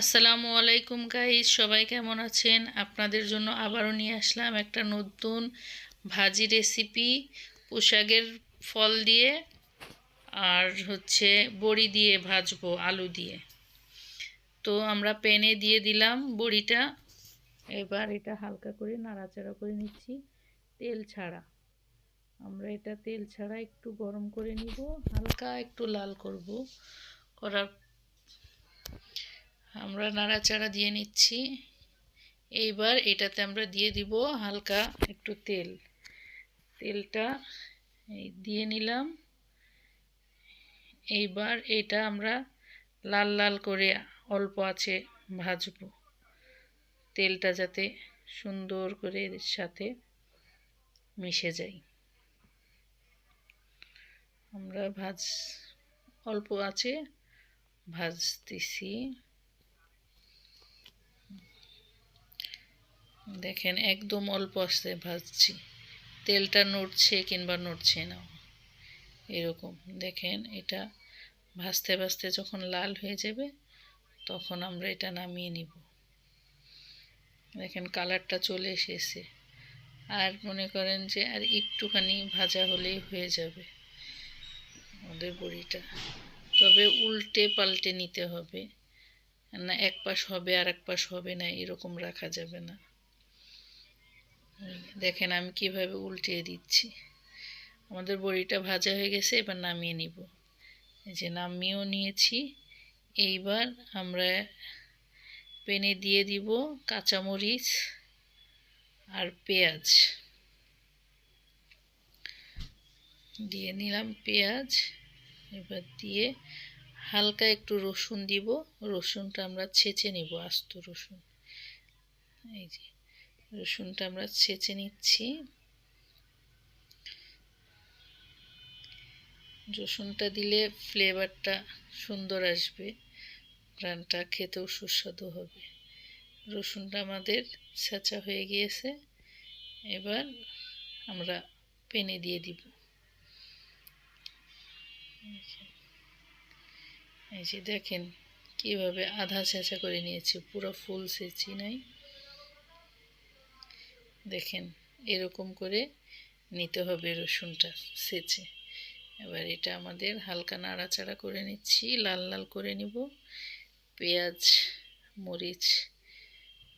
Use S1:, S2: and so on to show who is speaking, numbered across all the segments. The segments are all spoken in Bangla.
S1: আসসালামু আলাইকুম গাইজ সবাই কেমন আছেন? আপনাদের জন্য আবারও নিয়ে আসলাম একটা নতুন ভাজি রেসিপি পোশাকের ফল দিয়ে আর হচ্ছে বড়ি দিয়ে ভাজবো, আলু দিয়ে। তো আমরা প্যানে দিয়ে দিলাম বড়িটা। এবার এটা হালকা করে নাড়াচাড়া করে নিচ্ছি, তেল ছাড়া। আমরা এটা তেল ছাড়া একটু গরম করে নিব, হালকা একটু লাল করব। করার আমরা নাড়াচাড়া দিয়ে নিচ্ছি। এইবার এটাতে আমরা দিয়ে দিব হালকা একটু তেল। তেলটা এই দিয়ে নিলাম। এইবার এটা আমরা লাল লাল করে অল্প আছে ভাজব। তেলটা যাতে সুন্দর করে এর সাথে মিশে যায়। আমরা ভাজ, অল্প আছে, ভাজতেছি। দেখেন, একদম অল্প আসতে ভাজছি। তেলটা নড়ছে কিংবা নড়ছে না। এরকম, দেখেন, এটা ভাজতে ভাজতে যখন লাল হয়ে যাবে, তখন আমরা এটা নামিয়ে নিব। দেখেন, কালারটা চলে এসেছে। আর মনে করেন যে, আর একটুখানি ভাজা হলেই হয়ে যাবে আমাদের বড়িটা। তবে উল্টে পাল্টে নিতে হবে। না, এক পাশ হবে আর এক পাশ হবে না, এরকম রাখা যাবে না। দেখেন আমি কীভাবে উল্টিয়ে দিচ্ছি। আমাদের বড়িটা ভাজা হয়ে গেছে, এবার নামিয়ে নিব। এই যে নামিয়েও নিয়েছি। এইবার আমরা পেনে দিয়ে দিব কাঁচামরিচ আর পেঁয়াজ। দিয়ে নিলাম পেঁয়াজ। এবার দিয়ে হালকা একটু রসুন দিব। রসুনটা আমরা ছেঁচে নিব, আস্ত রসুন। এই যে রসুনটা আমরা ছেঁচে নিচ্ছি। রসুনটা দিলে ফ্লেভারটা সুন্দর আসবে, রানটা খেতেও সুস্বাদু হবে। রসুনটা আমাদের ছেঁচা হয়ে গিয়েছে, এবার আমরা পেনে দিয়ে দিব। এই যে দেখেন, কীভাবে আধা ছেঁচা করে নিয়েছি, পুরো ফুল ছেঁচি নাই। দেখেন, এরকম করে নিতে হবে রসুনটা সেচে। এবার এটা আমাদের হালকা নাড়াচাড়া করে নিচ্ছি, লাল লাল করে নিব। পেঁয়াজ, মরিচ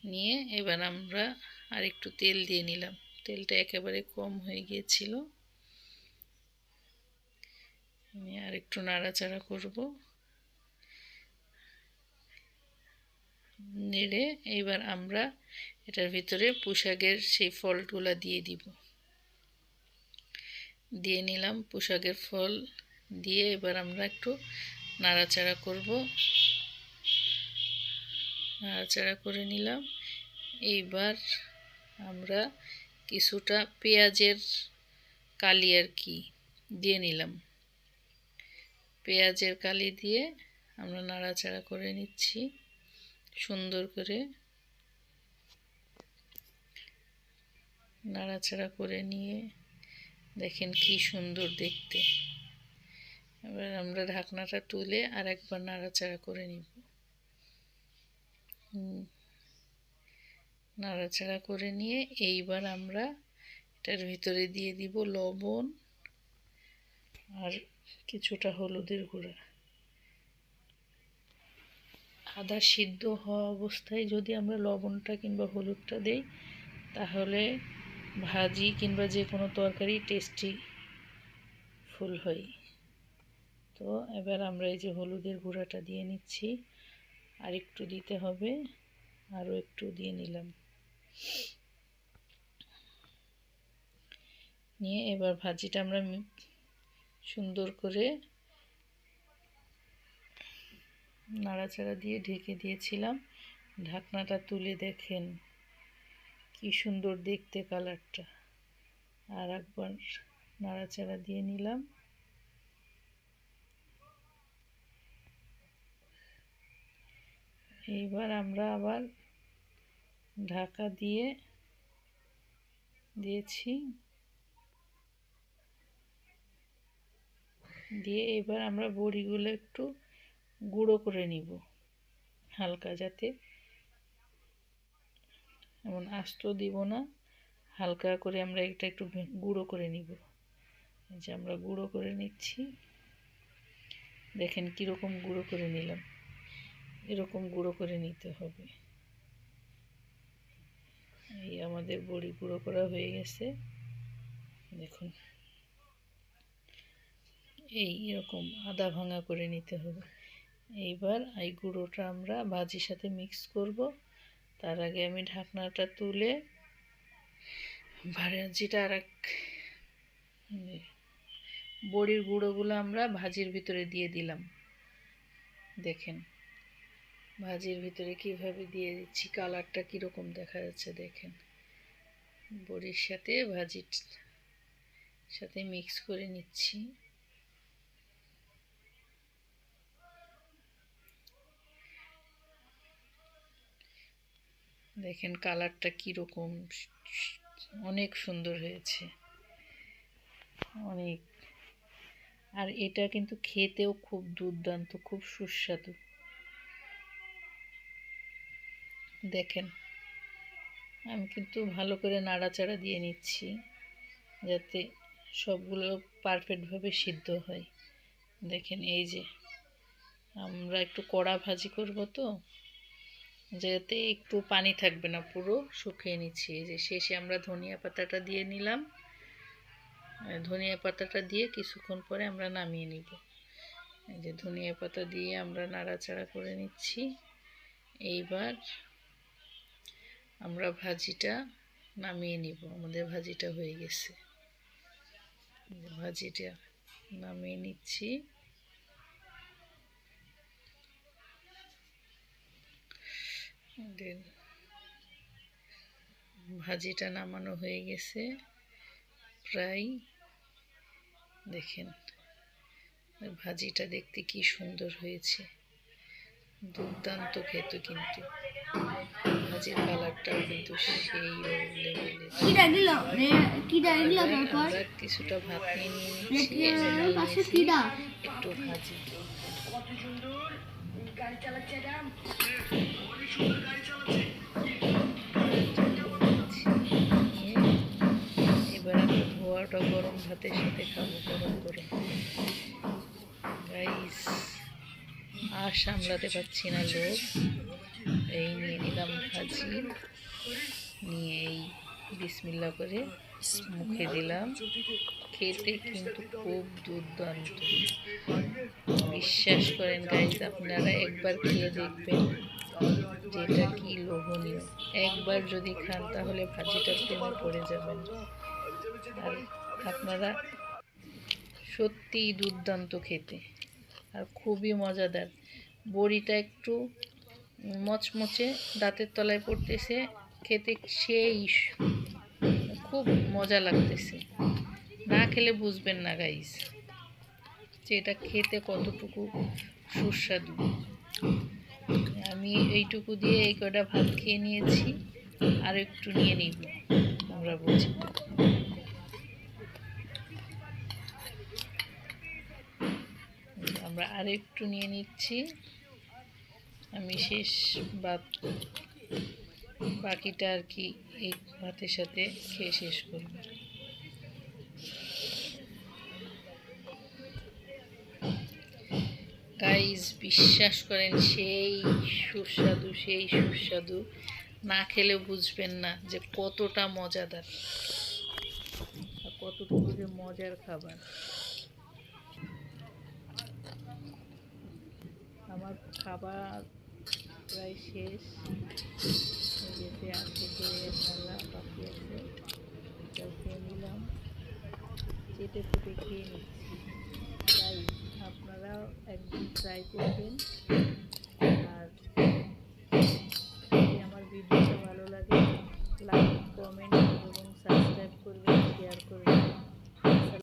S1: নিয়ে এবার আমরা আর একটু তেল দিয়ে নিলাম। তেলটা একেবারে কম হয়ে গিয়েছিল। আমি আর একটু নাড়াচাড়া করব। নেড়ে এবার আমরা এটার ভিতরে পোশাকের সেই ফলগুলো দিয়ে দিব। দিয়ে নিলাম পোশাকের ফল, দিয়ে এবার আমরা একটু নাড়াচাড়া করব। নাড়াচাড়া করে নিলাম। এইবার আমরা কিছুটা পেঁয়াজের কালি আর কি দিয়ে নিলাম। পেঁয়াজের কালি দিয়ে আমরা নাড়াচাড়া করে নিচ্ছি। সুন্দর করে নাড়াচাড়া করে নিয়ে দেখেন কি সুন্দর দেখতে। এবার আমরা ঢাকনাটা তুলে আর একবার নাড়াচাড়া করে নিব। নাড়াচাড়া করে নিয়ে এইবার আমরা এটার ভিতরে দিয়ে দিব লবণ আর কিছুটা হলুদের গুঁড়া। আদা সিদ্ধ হওয়া অবস্থায় যদি আমরা লবণটা কিংবা হলুদটা দেই, তাহলে ভাজি কিংবা যে কোনো তরকারি টেস্টি ফুল হয়। তো এবার আমরা এই যে হলুদের গুঁড়াটা দিয়ে নিচ্ছি। আর একটু দিতে হবে, আরও একটু দিয়ে নিলাম। নিয়ে এবার ভাজিটা আমরা সুন্দর করে নাড়াচাড়া দিয়ে ঢেকে দিয়েছিলাম। ঢাকনাটা তুলে দেখেন কি সুন্দর দেখতে কালারটা। আর একবার নাড়াচাড়া দিয়ে নিলাম। এইবার আমরা আবার ঢাকা দিয়ে দিয়েছি। দিয়ে এবার আমরা বড়িগুলো একটু গুঁড়ো করে নিব, হালকা যাতে। এমন আস্ত দিব না, হালকা করে আমরা এটা একটু গুঁড়ো করে নিব। যে আমরা গুঁড়ো করে নিচ্ছি। দেখেন কীরকম গুঁড়ো করে নিলাম। এরকম গুঁড়ো করে নিতে হবে। এই আমাদের বড়ি গুঁড়ো করা হয়ে গেছে। দেখুন। এই এরকম আদা ভাঙা করে নিতে হবে। এইবার এই গুঁড়োটা আমরা ভাজির সাথে মিক্স করব। তার আগে আমি ঢাকনাটা তুলে ভাজিটা আর এক বড়ির গুঁড়োগুলো আমরা ভাজির ভিতরে দিয়ে দিলাম। দেখেন ভাজির ভিতরে কীভাবে দিয়ে দিচ্ছি, কালারটা কীরকম দেখা যাচ্ছে দেখেন। বড়ির সাথে ভাজির সাথে মিক্স করে নিচ্ছি। দেখেন কালারটা কীরকম, অনেক সুন্দর হয়েছে। অনেক। আর এটা কিন্তু খেতেও খুব দুর্দান্ত, খুব সুস্বাদু। দেখেন, আমি কিন্তু ভালো করে নাড়াচাড়া দিয়ে নিচ্ছি, যাতে সবগুলো পারফেক্টভাবে সিদ্ধ হয়। দেখেন, এই যে আমরা একটু কড়া ভাজি করব তো যাতে একটু পানি থাকবে না পুরো, শুকিয়ে নিচ্ছি। এই যে শেষে আমরা ধনিয়া পাতাটা দিয়ে নিলাম। ধনিয়া পাতাটা দিয়ে কিছুক্ষণ পরে আমরা নামিয়ে নিব। এই যে ধনিয়া পাতা দিয়ে আমরা নাড়াচাড়া করে নিচ্ছি। এইবার আমরা ভাজিটা নামিয়ে নিব। আমাদের ভাজিটা হয়ে গেছে। ভাজিটা নামিয়ে নিচ্ছি। দেন। ভাজিটা নামানো হয়ে গেছে। প্রায় দেখেন ভাজিটা দেখতে কি সুন্দর হয়েছে। দুর্দান্ত খেত কিন্তু। ভাজির কালারটাও কিন্তু সেই লেভেলের কিছুটা ভাত নিয়ে নিয়েছি। একটু ভাজি। এবার আমি ধোয়াটা গরম ভাতের সাথে খাব, গরম গাইস আর সামলাতে পারছি না লোক এই নিয়ে নিলাম ভাজি। বিসমিল্লা করে মুখে দিলাম। খেতে কিন্তু খুব দুর্দান্ত। বিশ্বাস করেন গাইজ আপনারা একবার খেয়ে দেখবেন যেটা কি লোভনীয়। একবার যদি খান তাহলে ভাজিটা প্রেমে পড়ে যাবেন। আর আপনারা সত্যিই দুর্দান্ত খেতে। আর খুবই মজাদার। বড়িটা একটু মচমচে দাঁতের তলায় পড়তেছে, খেতে সেই খুব মজা লাগতেছে। না খেলে বুঝবেন না গাইস যে এটা খেতে কতটুকু সুস্বাদু। আমি এইটুকু দিয়ে এই কটা ভাত খেয়ে নিয়েছি, আর একটু নিয়ে নিব আমরা বুঝি আমরা আর একটু নিয়ে নিচ্ছি। আমি শেষ ভাত বাকিটা আর কি এই ভাতের সাথে খেয়ে শেষ করব। গাইজ বিশ্বাস করেন, সেই সুস্বাদু সেই সুস্বাদু না খেলে বুঝবেন না যে কতটা মজাদার কতটুকু যে মজার খাবার। আমার খাবার প্রায় শেষ। যেতে আর থেকে খেলা বাকি আছে এটাও খেয়ে নিলাম চেটে ফুটে খেয়ে নিচ্ছি তাই আপনারাও একদিন ট্রাই করবেন